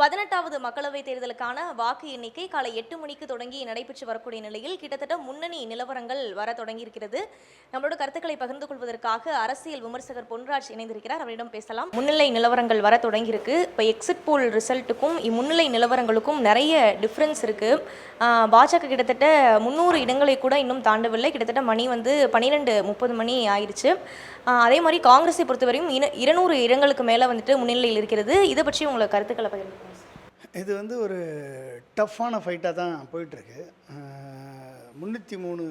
பதினெட்டாவது மக்களவைத் தேர்தலுக்கான வாக்கு எண்ணிக்கை காலை எட்டு மணிக்கு தொடங்கி நடைபெற்று வரக்கூடிய நிலையில் கிட்டத்தட்ட முன்னணி நிலவரங்கள் வர தொடங்கியிருக்கிறது. நம்மளோட கருத்துக்களை பகிர்ந்து கொள்வதற்காக அரசியல் விமர்சகர் பொன்ராஜ் இணைந்திருக்கிறார். அவரிடம் பேசலாம். முன்னிலை நிலவரங்கள் வர தொடங்கியிருக்கு. இப்போ எக்ஸிட் போல் ரிசல்ட்டுக்கும் முன்னிலை நிலவரங்களுக்கும் நிறைய டிஃப்ரென்ஸ் இருக்கு. பாஜக கிட்டத்தட்ட முந்நூறு இடங்களை கூட இன்னும் தாண்டவில்லை. கிட்டத்தட்ட மணி வந்து பன்னிரெண்டு முப்பது மணி ஆயிடுச்சு. அதே மாதிரி காங்கிரஸை பொறுத்தவரையும் இன- இருநூறு இடங்களுக்கு மேலே வந்துட்டு முன்னிலையில் இருக்கிறது. இதை பற்றி உங்களை கருத்துக்களை பகிர்ந்து இது வந்து ஒரு டஃப்பான ஃபைட்டாக தான் போயிட்டுருக்கு. முந்நூற்றி மூணு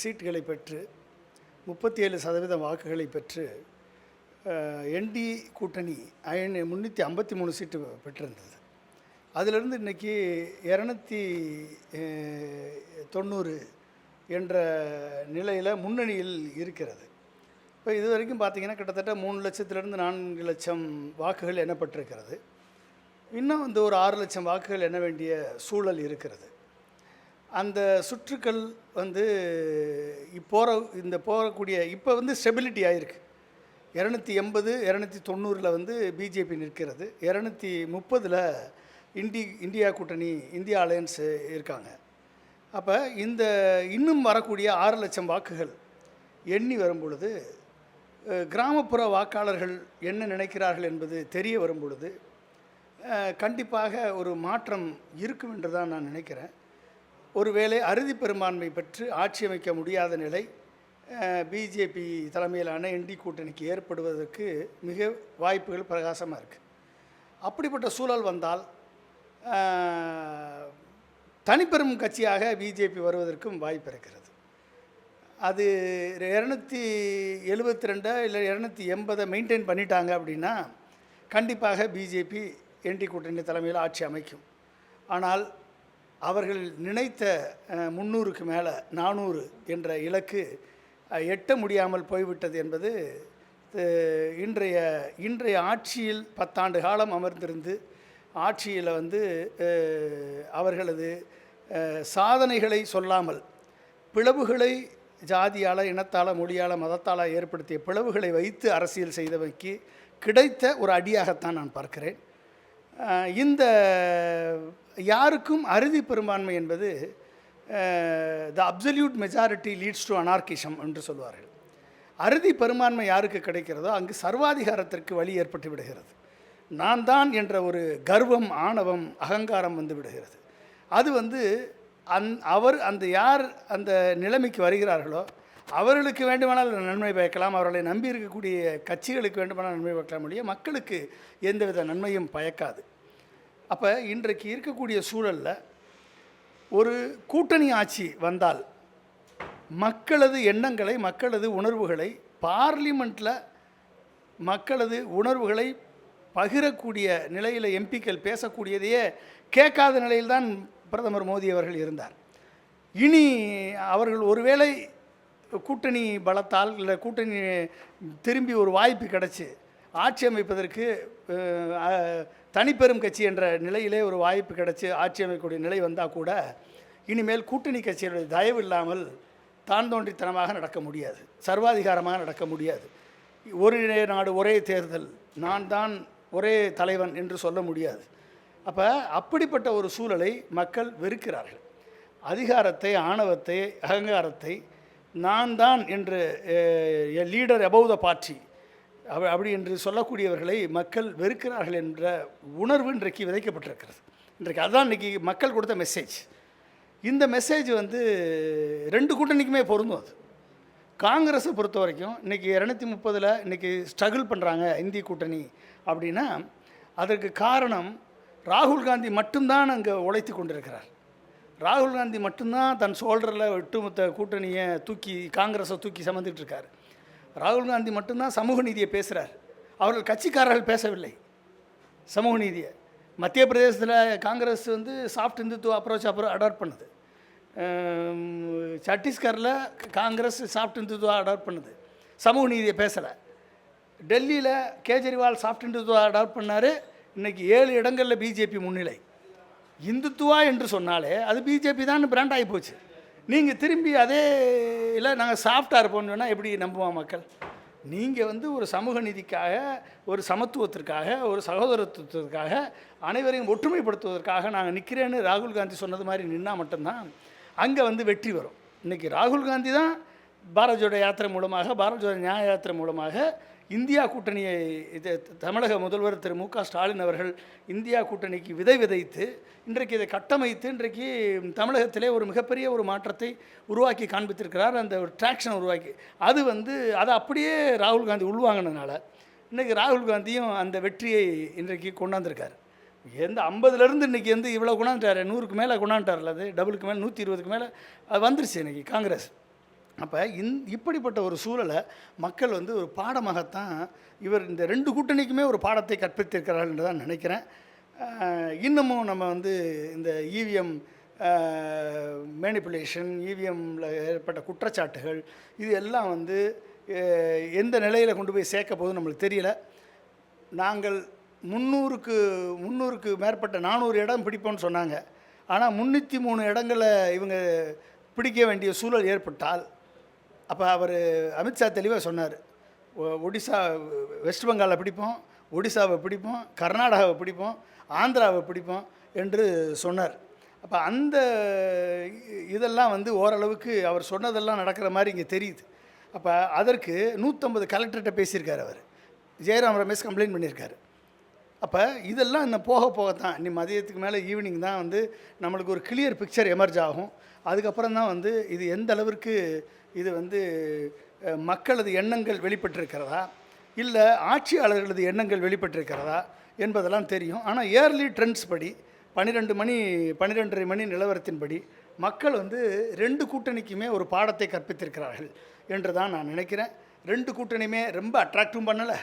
சீட்டுகளை பெற்று முப்பத்தி ஏழு சதவீத வாக்குகளை பெற்று என்டி கூட்டணி அயன் முந்நூற்றி ஐம்பத்தி மூணு சீட்டு பெற்றிருந்தது. அதிலிருந்து இன்றைக்கி இரநூத்தி தொண்ணூறு என்ற நிலையில் முன்னணியில் இருக்கிறது. இப்போ இது வரைக்கும் பார்த்தீங்கன்னா கிட்டத்தட்ட மூணு லட்சத்திலிருந்து நான்கு லட்சம் வாக்குகள் எண்ணப்பட்டிருக்கிறது. இன்னும் வந்து ஒரு ஆறு லட்சம் வாக்குகள் எண்ண வேண்டிய சூழல் இருக்கிறது. அந்த சுற்றுக்கள் வந்து போகிற இந்த போகக்கூடிய இப்போ வந்து ஸ்டெபிலிட்டி ஆகிருக்கு இரநூத்தி எண்பது இரநூத்தி தொண்ணூறில் வந்து பிஜேபி நிற்கிறது. இரநூத்தி முப்பதில் இண்டி இந்தியா கூட்டணி இந்தியா அலையன்ஸு இருக்காங்க. அப்போ இந்த இன்னும் வரக்கூடிய ஆறு லட்சம் வாக்குகள் எண்ணி வரும் பொழுது கிராமப்புற வாக்காளர்கள் என்ன நினைக்கிறார்கள் என்பது தெரிய வரும் பொழுது கண்டிப்பாக ஒரு மாற்றம் இருக்கும் என்று தான் நான் நினைக்கிறேன். ஒருவேளை அறுதி பெரும்பான்மை பெற்று ஆட்சி அமைக்க முடியாத நிலை பிஜேபி தலைமையிலான என்டி கூட்டணிக்கு ஏற்படுவதற்கு மிக வாய்ப்புகள் பிரகாசமாக இருக்குது அப்படிப்பட்ட சூழல் வந்தால் தனிப்பெரும் கட்சியாக பிஜேபி வருவதற்கும் வாய்ப்பு இருக்கிறது. அது இரநூத்தி எழுபத்தி ரெண்டா இல்லை இரநூத்தி எண்பதை மெயின்டைன் பண்ணிட்டாங்க அப்படின்னா கண்டிப்பாக பிஜேபி என்டி கூட்டணி தலைமையில் ஆட்சி அமைக்கும். ஆனால் அவர்கள் நினைத்த முந்நூறுக்கு மேலே நானூறு என்ற இலக்கு எட்ட முடியாமல் போய்விட்டது என்பது இன்றைய இன்றைய ஆட்சியில் பத்தாண்டு காலம் அமர்ந்திருந்து ஆட்சியில் வந்து அவர்களது சாதனைகளை சொல்லாமல் பிளவுகளை ஜாதியால் இனத்தால் மொழியால் மதத்தால் ஏற்படுத்திய பிளவுகளை வைத்து அரசியல் செய்தவைக்கு கிடைத்த ஒரு அடியாகத்தான் நான் பார்க்கிறேன். இந்த யாருக்கும் அறுதி பெரும்பான்மை என்பது the absolute majority leads to anarchism என்று சொல்வார்கள். அறுதி பெரும்பான்மை யாருக்கு கிடைக்கிறதோ அங்கு சர்வாதிகாரத்திற்கு வழி ஏற்பட்டு விடுகிறது. நான் தான் என்ற ஒரு கர்வம் ஆணவம் அகங்காரம் வந்து விடுகிறது. அது வந்து அந் அவர் அந்த யார் அந்த நிலைமைக்கு வருகிறார்களோ அவர்களுக்கு வேண்டுமானால் நன்மை பயக்கலாம் அவர்களை நம்பி இருக்கக்கூடிய கட்சிகளுக்கு வேண்டுமானால் நன்மை பயக்கலாம் ஒழிய மக்களுக்கு எந்தவித நன்மையும் பயக்காது. அப்போ இன்றைக்கு இருக்கக்கூடிய சூழலில் ஒரு கூட்டணி ஆட்சி வந்தால் மக்களது எண்ணங்களை மக்களது உணர்வுகளை பார்லிமெண்ட்டில் மக்களது உணர்வுகளை பகிரக்கூடிய நிலையில் எம்பிக்கள் பேசக்கூடியதையே கேட்காத நிலையில்தான் பிரதமர் மோடி அவர்கள் இருந்தார். இனி அவர்கள் ஒருவேளை கூட்டணி பலத்தால் இல்லை கூட்டணி திரும்பி ஒரு வாய்ப்பு கிடச்சி ஆட்சி அமைப்பதற்கு தனிப்பெரும் கட்சி என்ற நிலையிலே ஒரு வாய்ப்பு கிடைச்சி ஆட்சி அமைக்கக்கூடிய நிலை வந்தால் கூட இனிமேல் கூட்டணி கட்சியினுடைய தயவு இல்லாமல் தான் தோன்றித்தனமாக நடக்க முடியாது. சர்வாதிகாரமாக நடக்க முடியாது. ஒரே நாடு ஒரே தேர்தல். நான் தான் ஒரே தலைவன் என்று சொல்ல முடியாது. அப்போ அப்படிப்பட்ட ஒரு சூழலை மக்கள் வெறுக்கிறார்கள். அதிகாரத்தை ஆணவத்தை அகங்காரத்தை நான் தான் என்று லீடர் அபவ் த பார்ட்டி அப்படி என்று சொல்லக்கூடியவர்களை மக்கள் வெறுக்கிறார்கள் என்ற உணர்வு இன்றைக்கு விதைக்கப்பட்டிருக்கிறது. இன்றைக்கு அதுதான் இன்றைக்கி மக்கள் கொடுத்த மெசேஜ் இந்த மெசேஜ் வந்து ரெண்டு கூட்டணிக்குமே பொருந்தும் அது. காங்கிரஸை பொறுத்த வரைக்கும் இன்றைக்கி இரநூத்தி முப்பதில் இன்றைக்கி ஸ்ட்ரகிள் பண்ணுறாங்க இந்திய கூட்டணி அப்படின்னா அதற்கு காரணம் ராகுல் காந்தி மட்டும்தான் அங்கே உழைத்து கொண்டிருக்கிறார். ராகுல் காந்தி மட்டும்தான் தன் சோல்டரில் ஒட்டுமொத்த கூட்டணியை தூக்கி காங்கிரஸை தூக்கி சுமந்துட்டு இருக்கார். ராகுல் காந்தி மட்டும்தான் சமூக நீதியை பேசுகிறார் அவர்கள் கட்சிக்காரர்கள் பேசவில்லை. சமூக நீதியை. மத்திய பிரதேசத்தில் காங்கிரஸ் வந்து சாஃப்ட் இந்துத்துவ அப்ரோச் அப்புறம் அடாப்ட் பண்ணுது. சட்டீஸ்கரில் சத்தீஸ்கரில் காங்கிரஸ் சாஃப்ட் இந்துத்துவா அடாப்ட் பண்ணுது. சமூக நீதியை பேசலை. டெல்லியில் கேஜ்ரிவால் சாஃப்ட் இந்துத்துவா அடாப்ட் பண்ணார். இன்றைக்கி ஏழு இடங்களில் பிஜேபி முன்னிலை. இந்துத்துவா என்று சொன்னாலே அது பிஜேபி தான் பிராண்ட் ஆகி போச்சு. நீங்கள் திரும்பி அதே இல்லை நாங்கள் சாஃப்டாக இருப்போம்னு சொன்னால் எப்படி நம்புவான் மக்கள்? நீங்கள் வந்து ஒரு சமூக நீதிக்காக ஒரு சமத்துவத்திற்காக ஒரு சகோதரத்துவத்திற்காக அனைவரையும் ஒற்றுமைப்படுத்துவதற்காக நாங்கள் நிற்கிறேன்னு ராகுல் காந்தி சொன்னது மாதிரி நின்னால் மட்டும்தான் அங்கே வந்து வெற்றி வரும். இன்றைக்கி ராகுல் காந்தி தான் பாரத் ஜோட யாத்திரை மூலமாக பாரத் ஜோட நியாய யாத்திரை மூலமாக இந்தியா கூட்டணியை இது தமிழக முதல்வர் திரு மு க ஸ்டாலின் அவர்கள் இந்தியா கூட்டணிக்கு விதை விதைத்து இன்றைக்கு இதை கட்டமைத்து இன்றைக்கு தமிழகத்திலே ஒரு மிகப்பெரிய ஒரு மாற்றத்தை உருவாக்கி காண்பித்திருக்கிறார். அந்த ஒரு ட்ராக்ஷன் உருவாக்கி அது வந்து அதை அப்படியே ராகுல் காந்தி உள்வாங்கினதுனால இன்றைக்கி ராகுல் காந்தியும் அந்த வெற்றியை இன்றைக்கு கொண்டாந்துருக்கார். எந்த ஐம்பதுலேருந்து இன்றைக்கி வந்து இவ்வளோ கொண்டாந்துட்டார்? நூறுக்கு மேலே கொண்டாந்துட்டார்ல அது? டபுளுக்கு மேலே நூற்றி இருபதுக்கு மேலே அது வந்துருச்சு இன்றைக்கி காங்கிரஸ். அப்போ இந் இப்படிப்பட்ட ஒரு சூழலை மக்கள் வந்து ஒரு பாடமாகத்தான் இவர் இந்த ரெண்டு கூட்டணிக்குமே ஒரு பாடத்தை கற்பித்திருக்கிறார்கள் என்று தான் நினைக்கிறேன். இன்னமும் நம்ம வந்து இந்த ஈவிஎம் இவிஎம் மேனிப்புலேஷன் இவிஎம்மில் ஏற்பட்ட குற்றச்சாட்டுகள் இது எல்லாம் வந்து எந்த நிலையில் கொண்டு போய் சேர்க்க போகுதுன்னு நம்மளுக்கு தெரியல. நாங்கள் முந்நூறுக்கு முந்நூறுக்கு மேற்பட்ட நானூறு இடம் பிடிப்போம்னு சொன்னாங்க. ஆனால் முந்நூற்றி மூணு இடங்களை இவங்க பிடிக்க வேண்டிய சூழல் ஏற்பட்டால் அப்போ அவர் அமித்ஷா தெளிவாக சொன்னார். ஒ- ஒடிசா வெஸ்ட் பெங்காலை பிடிப்போம் ஒடிசாவை பிடிப்போம் கர்நாடகாவை பிடிப்போம் ஆந்திராவை பிடிப்போம் என்று சொன்னார். அப்போ அந்த இதெல்லாம் வந்து ஓரளவுக்கு அவர் சொன்னதெல்லாம் நடக்கிற மாதிரி இங்கே தெரியுது. அப்போ அதற்கு நூற்றம்பது கலெக்டர்கிட்ட பேசியிருக்கார் அவர். ஜெயராம் ரமேஷ் கம்ப்ளைண்ட் பண்ணியிருக்காரு. அப்போ இதெல்லாம் இன்னும் போக போக தான் இனி மதியத்துக்கு மேலே ஈவினிங் தான் வந்து நம்மளுக்கு ஒரு கிளியர் பிக்சர் எமர்ஜ் ஆகும். அதுக்கப்புறம் தான் வந்து இது எந்த அளவிற்கு இது வந்து மக்களது எண்ணங்கள் வெளிப்பட்டிருக்கிறதா? இல்லை ஆட்சியாளர்களது எண்ணங்கள் வெளிப்பட்டிருக்கிறதா என்பதெல்லாம் தெரியும். ஆனால் இயர்லி ட்ரெண்ட்ஸ் படி பன்னிரெண்டு மணி பன்னிரெண்டரை மணி நிலவரத்தின்படி மக்கள் வந்து ரெண்டு கூட்டணிக்குமே ஒரு பாடத்தை கற்பித்திருக்கிறார்கள் என்று தான் நான் நினைக்கிறேன். ரெண்டு கூட்டணியுமே ரொம்ப அட்ராக்டும் பண்ணலை.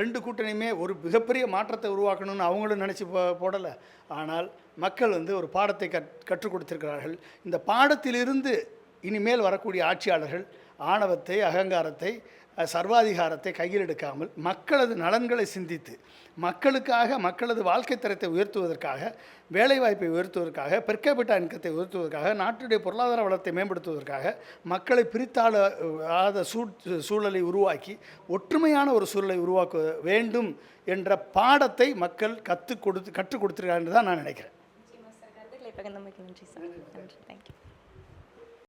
ரெண்டு கூட்டணியுமே ஒரு மிகப்பெரிய மாற்றத்தை உருவாக்கணும்னு அவங்களும் நினச்சி போ போடலை. ஆனால் மக்கள் வந்து ஒரு பாடத்தை கற் கற்றுக் கொடுத்திருக்கிறார்கள். இந்த பாடத்திலிருந்து இனிமேல் வரக்கூடிய ஆட்சியாளர்கள் ஆணவத்தை அகங்காரத்தை சர்வாதிகாரத்தை கையில் எடுக்காமல் மக்களது நலன்களை சிந்தித்து மக்களுக்காக மக்களது வாழ்க்கை தரத்தை உயர்த்துவதற்காக வேலைவாய்ப்பை உயர்த்துவதற்காக பெர்கபிட்டா இன்கத்தை உயர்த்துவதற்காக நாட்டுடைய பொருளாதார வளத்தை மேம்படுத்துவதற்காக மக்களை பிரித்தாள ஆத சூ சூழலை உருவாக்கி ஒற்றுமையான ஒரு சூழலை உருவாக்க வேண்டும் என்ற பாடத்தை மக்கள் கற்றுக் கொடுத்து கற்றுக் கொடுத்துருக்காங்க தான் நான் நினைக்கிறேன். நன்றி சார். நன்றி. தேங்க்யூ